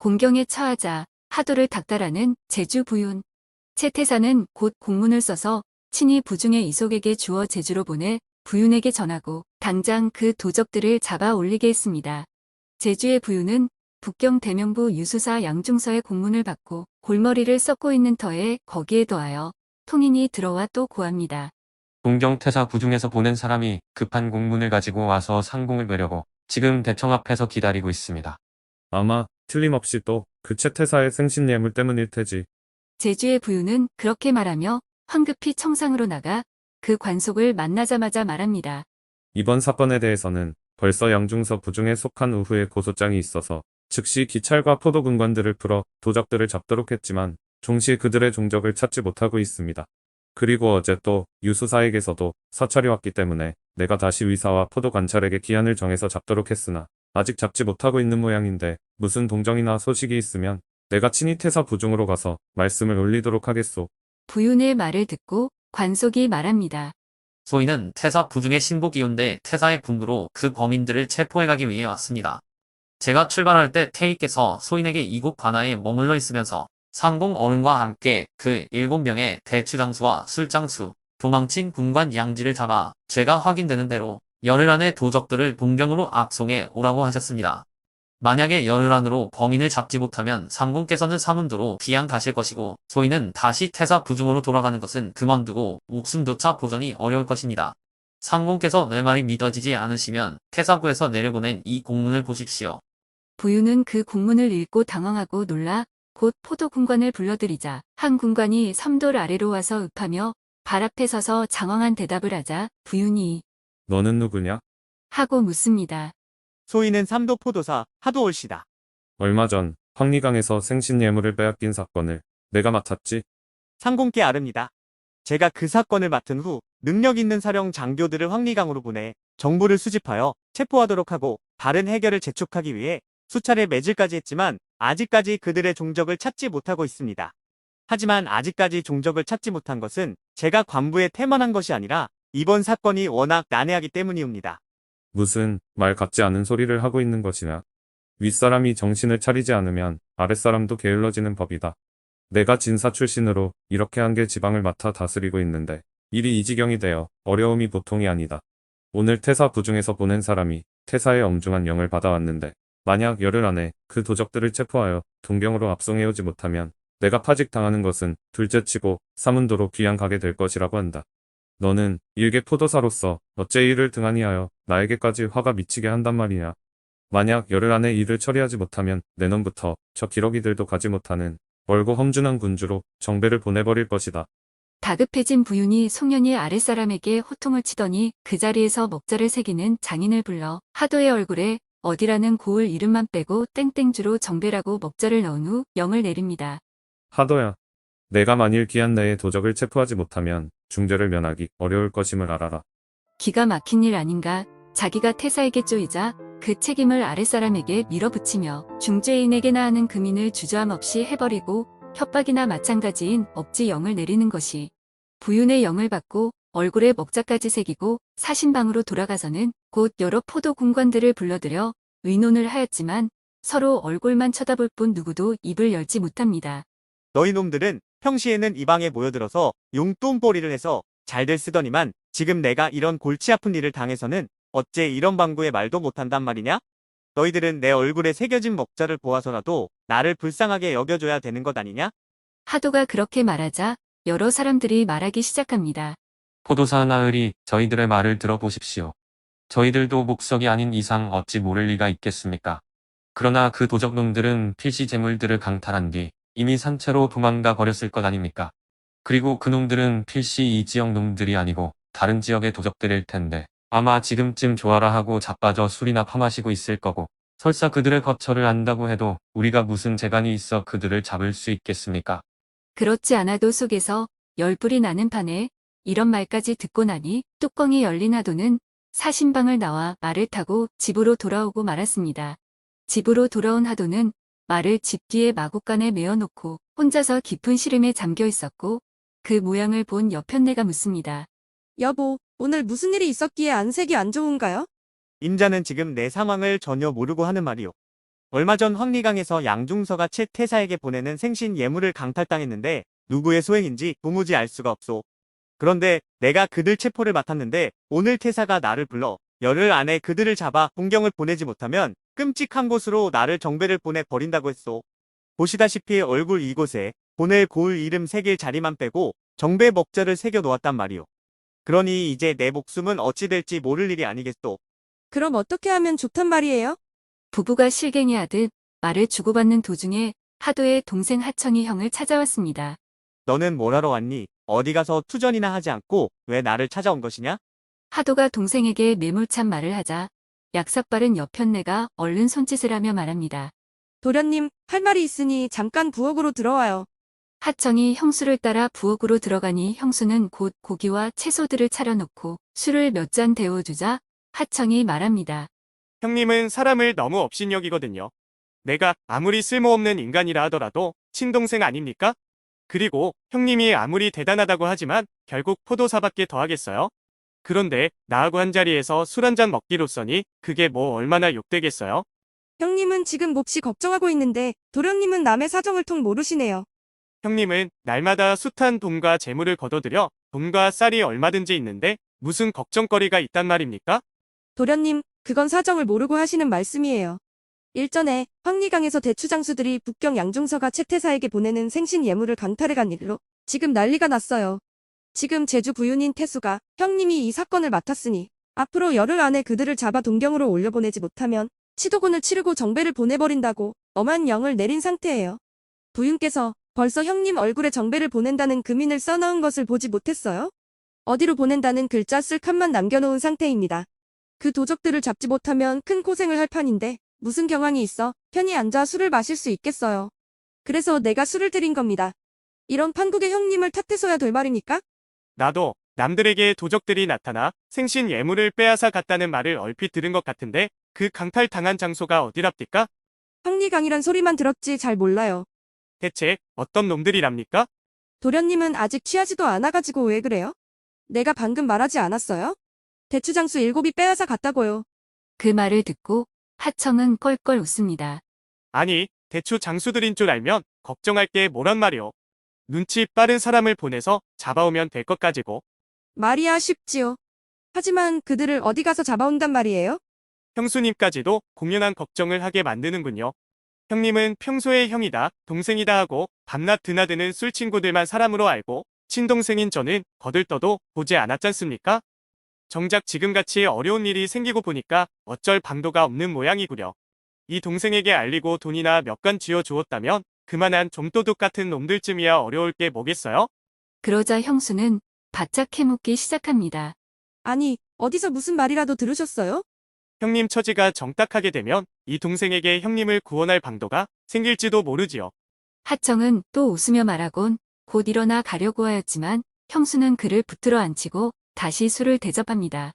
공경에 처하자 하도를 닥달하는 제주 부윤. 채태사는 곧 공문을 써서 친히 부중의 이속에게 주어 제주로 보내 부윤에게 전하고 당장 그 도적들을 잡아 올리게 했습니다. 제주의 부윤은 북경 대명부 유수사 양중서의 공문을 받고 골머리를 썩고 있는 터에 거기에 더하여 통인이 들어와 또 고합니다. 동경태사 부중에서 보낸 사람이 급한 공문을 가지고 와서 상공을 뵈려고 지금 대청 앞에서 기다리고 있습니다. 아마 틀림없이 또 그 채 태사의 생신 예물 때문일 테지. 제주의 부유는 그렇게 말하며 황급히 청상으로 나가 그 관속을 만나자마자 말합니다. 이번 사건에 대해서는 벌써 양중서 부중에 속한 우후에 고소장이 있어서 즉시 기찰과 포도군관들을 풀어 도적들을 잡도록 했지만 종시 그들의 종적을 찾지 못하고 있습니다. 그리고 어제 또 유수사에게서도 사찰이 왔기 때문에 내가 다시 의사와 포도관찰에게 기한을 정해서 잡도록 했으나 아직 잡지 못하고 있는 모양인데 무슨 동정이나 소식이 있으면 내가 친히 태사 부중으로 가서 말씀을 올리도록 하겠소. 부윤의 말을 듣고 관속이 말합니다. 소인은 태사 부중의 신복이온데 태사의 군부로 그 범인들을 체포해가기 위해 왔습니다. 제가 출발할 때 태희께서 소인에게 이곳 관아에 머물러 있으면서 상공 어른과 함께 그 일곱 명의 대추장수와 술장수, 도망친 군관 양지를 잡아 죄가 확인되는 대로 열흘 안에 도적들을 동경으로 악송해 오라고 하셨습니다. 만약에 열흘 안으로 범인을 잡지 못하면 상공께서는 사문도로 귀양 가실 것이고 소인은 다시 태사 부중으로 돌아가는 것은 그만두고 목숨조차 보전이 어려울 것입니다. 상공께서 내 말이 믿어지지 않으시면 태사구에서 내려보낸 이 공문을 보십시오. 부유는 그 공문을 읽고 당황하고 놀라 곧 포도군관을 불러들이자 한 군관이 삼돌 아래로 와서 읍하며 발 앞에 서서 장황한 대답을 하자 부윤이 너는 누구냐? 하고 묻습니다. 소인은 삼도 포도사 하도올시다. 얼마 전 황리강에서 생신 예물을 빼앗긴 사건을 내가 맡았지. 상공께 아릅니다. 제가 그 사건을 맡은 후 능력 있는 사령 장교들을 황리강으로 보내 정보를 수집하여 체포하도록 하고 바른 해결을 재촉하기 위해 수차례 매질까지 했지만 아직까지 그들의 종적을 찾지 못하고 있습니다. 하지만 아직까지 종적을 찾지 못한 것은 제가 관부에 태만한 것이 아니라 이번 사건이 워낙 난해하기 때문이옵니다. 무슨 말 같지 않은 소리를 하고 있는 것이냐. 윗사람이 정신을 차리지 않으면 아랫사람도 게을러지는 법이다. 내가 진사 출신으로 이렇게 한개 지방을 맡아 다스리고 있는데 일이 이 지경이 되어 어려움이 보통이 아니다. 오늘 태사 부중에서 보낸 사람이 태사의 엄중한 영을 받아왔는데 만약 열흘 안에 그 도적들을 체포하여 동경으로 압송해오지 못하면 내가 파직당하는 것은 둘째치고 사문도로 귀양 가게 될 것이라고 한다. 너는 일개 포도사로서 어째 이를 등한히 하여 나에게까지 화가 미치게 한단 말이냐. 만약 열흘 안에 일을 처리하지 못하면 내년부터 저 기러기들도 가지 못하는 멀고 험준한 군주로 정배를 보내버릴 것이다. 다급해진 부윤이 송년이 아랫사람에게 호통을 치더니 그 자리에서 먹자를 새기는 장인을 불러 하도의 얼굴에 어디라는 고을 이름만 빼고 땡땡주로 정배라고 먹자를 넣은 후 영을 내립니다. 하도야. 내가 만일 기한 내에 도적을 체포하지 못하면 중죄를 면하기 어려울 것임을 알아라. 기가 막힌 일 아닌가 자기가 태사에게 쪼이자 그 책임을 아랫사람에게 밀어붙이며 중죄인에게나 하는 금인을 주저함 없이 해버리고 협박이나 마찬가지인 억지 영을 내리는 것이 부윤의 영을 받고 얼굴에 먹자까지 새기고 사신방으로 돌아가서는 곧 여러 포도 군관들을 불러들여 의논을 하였지만 서로 얼굴만 쳐다볼 뿐 누구도 입을 열지 못합니다. 너희 놈들은 평시에는 이 방에 모여들어서 용돈벌이를 해서 잘들 쓰더니만 지금 내가 이런 골치 아픈 일을 당해서는 어째 이런 방구에 말도 못한단 말이냐? 너희들은 내 얼굴에 새겨진 먹자를 보아서라도 나를 불쌍하게 여겨줘야 되는 것 아니냐? 하도가 그렇게 말하자 여러 사람들이 말하기 시작합니다. 포도사 나으리 저희들의 말을 들어보십시오. 저희들도 목석이 아닌 이상 어찌 모를 리가 있겠습니까? 그러나 그 도적놈들은 필시 재물들을 강탈한 뒤 이미 산채로 도망가 버렸을 것 아닙니까? 그리고 그놈들은 필시 이 지역 놈들이 아니고 다른 지역의 도적들일 텐데 아마 지금쯤 조아라 하고 자빠져 술이나 파마시고 있을 거고 설사 그들의 거처를 안다고 해도 우리가 무슨 재간이 있어 그들을 잡을 수 있겠습니까? 그렇지 않아도 속에서 열불이 나는 판에 이런 말까지 듣고 나니 뚜껑이 열린 하도는 사신방을 나와 말을 타고 집으로 돌아오고 말았습니다. 집으로 돌아온 하도는 말을 집 뒤에 마구간에 메어놓고 혼자서 깊은 시름에 잠겨 있었고 그 모양을 본 여편네가 묻습니다. 여보, 오늘 무슨 일이 있었기에 안색이 안 좋은가요? 임자는 지금 내 상황을 전혀 모르고 하는 말이오. 얼마 전 황리강에서 양중서가 채 태사에게 보내는 생신 예물을 강탈당했는데 누구의 소행인지 도무지 알 수가 없소. 그런데 내가 그들 체포를 맡았는데 오늘 태사가 나를 불러 열흘 안에 그들을 잡아 동경을 보내지 못하면 끔찍한 곳으로 나를 정배를 보내 버린다고 했소. 보시다시피 얼굴 이곳에 보낼 고을 이름 새길 자리만 빼고 정배 먹자를 새겨 놓았단 말이오. 그러니 이제 내 목숨은 어찌 될지 모를 일이 아니겠소. 그럼 어떻게 하면 좋단 말이에요? 부부가 실갱이 하듯 말을 주고받는 도중에 하도의 동생 하청이 형을 찾아왔습니다. 너는 뭘 하러 왔니? 어디 가서 투전이나 하지 않고 왜 나를 찾아온 것이냐? 하도가 동생에게 매몰찬 말을 하자 약삭빠른 여편네가 얼른 손짓을 하며 말합니다. 도련님, 할 말이 있으니 잠깐 부엌으로 들어와요. 하청이 형수를 따라 부엌으로 들어가니 형수는 곧 고기와 채소들을 차려놓고 술을 몇 잔 데워주자 하청이 말합니다. 형님은 사람을 너무 업신여기거든요. 내가 아무리 쓸모없는 인간이라 하더라도 친동생 아닙니까? 그리고 형님이 아무리 대단하다고 하지만 결국 포도사밖에 더 하겠어요? 그런데 나하고 한 자리에서 술 한 잔 먹기로써니 그게 뭐 얼마나 욕되겠어요? 형님은 지금 몹시 걱정하고 있는데 도련님은 남의 사정을 통 모르시네요. 형님은 날마다 숱한 돈과 재물을 거둬들여 돈과 쌀이 얼마든지 있는데 무슨 걱정거리가 있단 말입니까? 도련님, 그건 사정을 모르고 하시는 말씀이에요. 일전에 황리강에서 대추장수들이 북경 양중서가 채태사에게 보내는 생신 예물을 강탈해간 일로 지금 난리가 났어요. 지금 제주 부윤인 태수가 형님이 이 사건을 맡았으니 앞으로 열흘 안에 그들을 잡아 동경으로 올려보내지 못하면 치도군을 치르고 정배를 보내버린다고 엄한 영을 내린 상태예요. 부윤께서 벌써 형님 얼굴에 정배를 보낸다는 금인을 써넣은 것을 보지 못했어요? 어디로 보낸다는 글자 쓸 칸만 남겨놓은 상태입니다. 그 도적들을 잡지 못하면 큰 고생을 할 판인데 무슨 경황이 있어 편히 앉아 술을 마실 수 있겠어요. 그래서 내가 술을 드린 겁니다. 이런 판국의 형님을 탓해서야 될 말입니까? 나도 남들에게 도적들이 나타나 생신 예물을 빼앗아 갔다는 말을 얼핏 들은 것 같은데 그 강탈 당한 장소가 어디랍니까? 황리강이란 소리만 들었지 잘 몰라요. 대체 어떤 놈들이랍니까? 도련님은 아직 취하지도 않아가지고 왜 그래요? 내가 방금 말하지 않았어요? 대추장수 일곱이 빼앗아 갔다고요. 그 말을 듣고 하청은 껄껄 웃습니다. 아니, 대추 장수들인 줄 알면 걱정할 게 뭐란 말이오. 눈치 빠른 사람을 보내서 잡아오면 될것 가지고 말이야 쉽지요. 하지만 그들을 어디 가서 잡아온단 말이에요? 형수님까지도 공연한 걱정을 하게 만드는군요. 형님은 평소에 형이다, 동생이다 하고 밤낮 드나드는 술 친구들만 사람으로 알고 친동생인 저는 거들떠도 보지 않았잖습니까? 정작 지금같이 어려운 일이 생기고 보니까 어쩔 방도가 없는 모양이구려. 이 동생에게 알리고 돈이나 몇간 쥐어 주었다면 그만한 좀도둑 같은 놈들쯤이야 어려울 게 뭐겠어요? 그러자 형수는 바짝 해묻기 시작합니다. 아니, 어디서 무슨 말이라도 들으셨어요? 형님 처지가 정딱하게 되면 이 동생에게 형님을 구원할 방도가 생길지도 모르지요. 하청은 또 웃으며 말하곤 곧 일어나 가려고 하였지만 형수는 그를 붙들어 앉히고 다시 술을 대접합니다.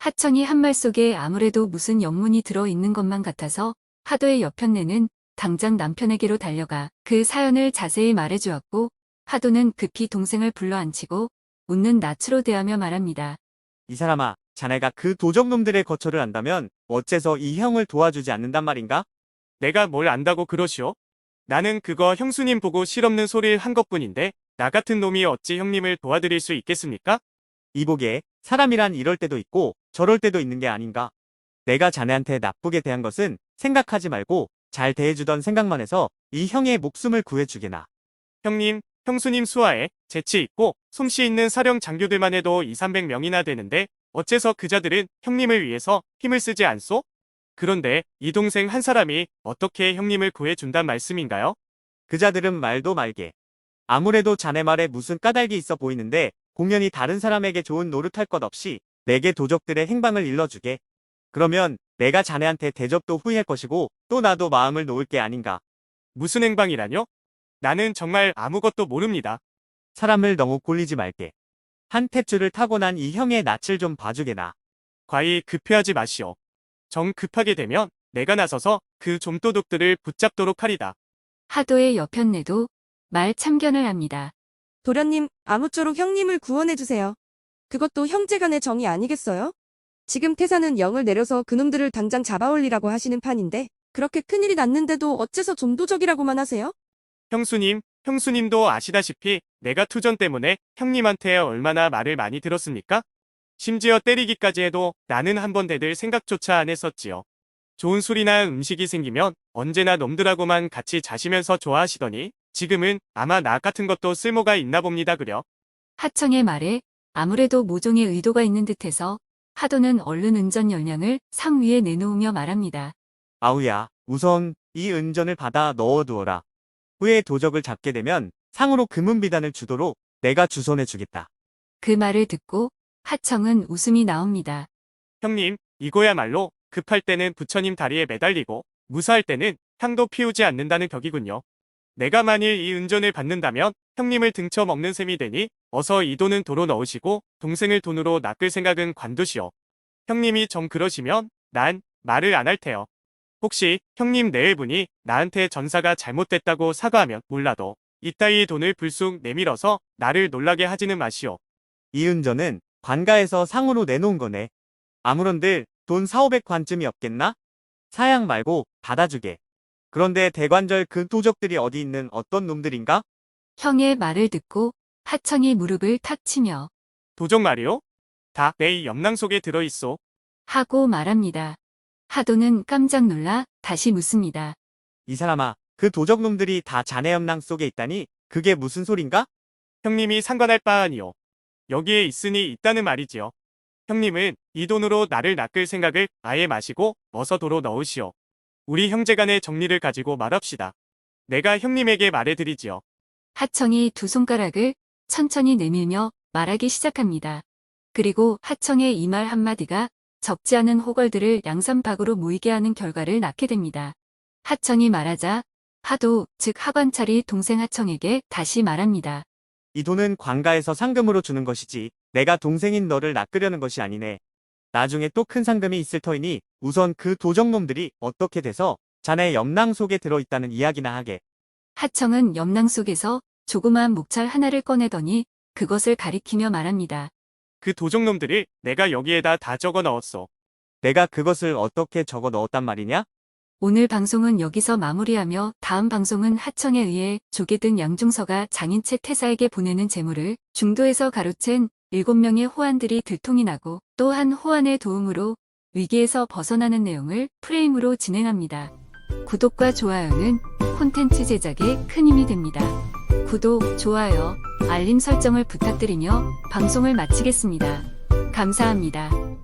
하청이 한 말 속에 아무래도 무슨 영문이 들어 있는 것만 같아서 하도의 여편네는 당장 남편에게로 달려가 그 사연을 자세히 말해주었고 하도는 급히 동생을 불러 앉히고 웃는 낯으로 대하며 말합니다. 이 사람아, 자네가 그 도적놈들의 거처를 안다면 어째서 이 형을 도와주지 않는단 말인가? 내가 뭘 안다고 그러시오? 나는 그거 형수님 보고 실없는 소리를 한 것뿐인데 나 같은 놈이 어찌 형님을 도와드릴 수 있겠습니까? 이보게, 사람이란 이럴 때도 있고 저럴 때도 있는 게 아닌가? 내가 자네한테 나쁘게 대한 것은 생각하지 말고 잘 대해주던 생각만 해서 이 형의 목숨을 구해주게나. 형님, 형수님 수하에 재치 있고 솜씨 있는 사령 장교들만 해도 2, 300명이나 되는데 어째서 그자들은 형님을 위해서 힘을 쓰지 않소? 그런데 이 동생 한 사람이 어떻게 형님을 구해준단 말씀인가요? 그자들은 말도 말게. 아무래도 자네 말에 무슨 까닭이 있어 보이는데 공연히 다른 사람에게 좋은 노릇할 것 없이 내게 도적들의 행방을 일러주게. 그러면 내가 자네한테 대접도 후회할 것이고 또 나도 마음을 놓을 게 아닌가. 무슨 행방이라뇨? 나는 정말 아무것도 모릅니다. 사람을 너무 꼴리지 말게. 한 탯줄을 타고 난 이 형의 낯을 좀 봐주게나. 과히 급해하지 마시오. 정 급하게 되면 내가 나서서 그 좀도둑들을 붙잡도록 하리다. 하도의 여편네도 말 참견을 합니다. 도련님, 아무쪼록 형님을 구원해주세요. 그것도 형제간의 정이 아니겠어요? 지금 태사는 영을 내려서 그놈들을 당장 잡아올리라고 하시는 판인데 그렇게 큰일이 났는데도 어째서 좀도적이라고만 하세요? 형수님, 형수님도 아시다시피 내가 투전 때문에 형님한테 얼마나 말을 많이 들었습니까? 심지어 때리기까지 해도 나는 한 번 대들 생각조차 안 했었지요. 좋은 술이나 음식이 생기면 언제나 놈들하고만 같이 자시면서 좋아하시더니 지금은 아마 나 같은 것도 쓸모가 있나 봅니다 그려. 하청의 말에 아무래도 모종의 의도가 있는 듯해서 하도는 얼른 은전 열량을 상 위에 내놓으며 말합니다. 아우야, 우선 이 은전을 받아 넣어두어라. 후에 도적을 잡게 되면 상으로 금은비단을 주도록 내가 주선해 주겠다. 그 말을 듣고 하청은 웃음이 나옵니다. 형님, 이거야말로 급할 때는 부처님 다리에 매달리고 무사할 때는 향도 피우지 않는다는 격이군요. 내가 만일 이 은전을 받는다면 형님을 등쳐 먹는 셈이 되니 어서 이 돈은 도로 넣으시고 동생을 돈으로 낚을 생각은 관두시오. 형님이 정 그러시면 난 말을 안 할 테요. 혹시 형님 내일 분이 나한테 전사가 잘못됐다고 사과하면 몰라도 이따위 돈을 불쑥 내밀어서 나를 놀라게 하지는 마시오. 이 은전은 관가에서 상으로 내놓은 거네. 아무런들 돈 4,500관쯤이 없겠나? 사양 말고 받아주게. 그런데 대관절 그 도적들이 어디 있는 어떤 놈들인가? 형의 말을 듣고 하청이 무릎을 탁 치며 도적 말이오? 다내 염낭 속에 들어있소. 하고 말합니다. 하도는 깜짝 놀라 다시 묻습니다. 이 사람아, 그 도적놈들이 다 자네 염낭 속에 있다니 그게 무슨 소린가? 형님이 상관할 바 아니오. 여기에 있으니 있다는 말이지요. 형님은 이 돈으로 나를 낚을 생각을 아예 마시고 어서 도로 넣으시오. 우리 형제간의 정리를 가지고 말합시다. 내가 형님에게 말해드리지요. 하청이 두 손가락을 천천히 내밀며 말하기 시작합니다. 그리고 하청의 이 말 한마디가 적지 않은 호걸들을 양산박으로 모이게 하는 결과를 낳게 됩니다. 하청이 말하자 하도 즉 하관찰이 동생 하청에게 다시 말합니다. 이 돈은 관가에서 상금으로 주는 것이지 내가 동생인 너를 낚으려는 것이 아니네. 나중에 또 큰 상금이 있을 터이니 우선 그 도적놈들이 어떻게 돼서 자네 염낭 속에 들어있다는 이야기나 하게. 하청은 염낭 속에서 조그마한 목찰 하나를 꺼내더니 그것을 가리키며 말합니다. 그 도적놈들을 내가 여기에다 다 적어 넣었소. 내가 그것을 어떻게 적어 넣었단 말이냐? 오늘 방송은 여기서 마무리하며 다음 방송은 하청에 의해 조계든 양중서가 장인채 태사에게 보내는 재물을 중도에서 가로챈 7명의 호환들이 들통이 나고 또한 호환의 도움으로 위기에서 벗어나는 내용을 프레임으로 진행합니다. 구독과 좋아요는 콘텐츠 제작에 큰 힘이 됩니다. 구독, 좋아요, 알림 설정을 부탁드리며 방송을 마치겠습니다. 감사합니다.